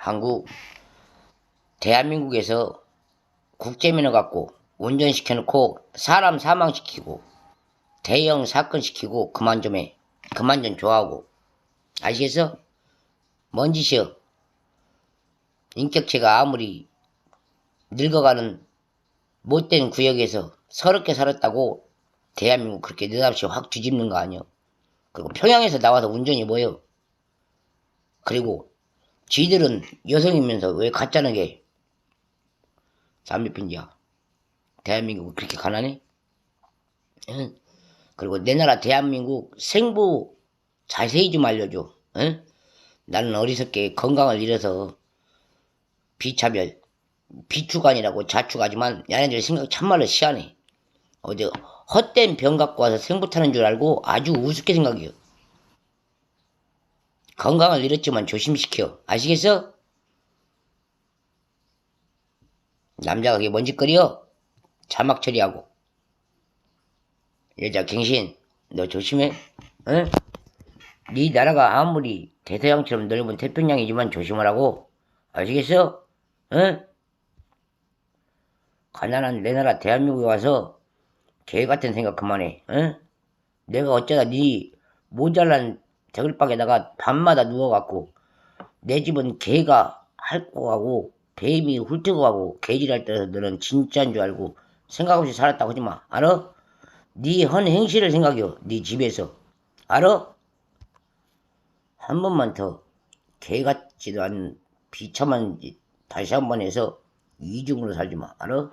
한국 대한민국에서 국제면허 갖고 운전시켜 놓고 사람 사망시키고 대형 사건 시키고 그만 좀 해. 그만 좀 좋아하고 아시겠어? 뭔 짓이여? 인격체가 아무리 늙어가는 못된 구역에서 서럽게 살았다고 대한민국 그렇게 느닷없이 확 뒤집는 거 아니여? 그리고 평양에서 나와서 운전이 뭐여? 그리고 지들은 여성이면서 왜 가짜는 게 담배 핀지야? 대한민국은 그렇게 가난해? 응? 그리고 내 나라 대한민국 생부 자세히 좀 알려줘. 응? 나는 어리석게 건강을 잃어서 비차별, 비추간이라고 자축하지만 야네들 생각 참말로 시한해. 어디 헛된 병 갖고 와서 생부 타는 줄 알고 아주 우습게 생각해요. 건강을 잃었지만 조심시켜. 아시겠어? 남자가 그게 뭔 짓거리여? 자막 처리하고. 여자 갱신, 너 조심해. 응? 네 나라가 아무리 대서양처럼 넓은 태평양이지만 조심하라고. 아시겠어? 응? 가난한 내 나라 대한민국에 와서 개 같은 생각 그만해. 응? 내가 어쩌다 네 모자란 저글박에다가 밤마다 누워갖고 내 집은 개가 가고 뱀이 훑고 가고 개질할 때서 너는 진짜인 줄 알고 생각 없이 살았다고 하지 마. 알아? 네헌 행실을 생각해요. 네 집에서. 알아? 한 번만 더 개 같지도 않은 비참한 짓 다시 한 번 해서 이중으로 살지 마. 알아?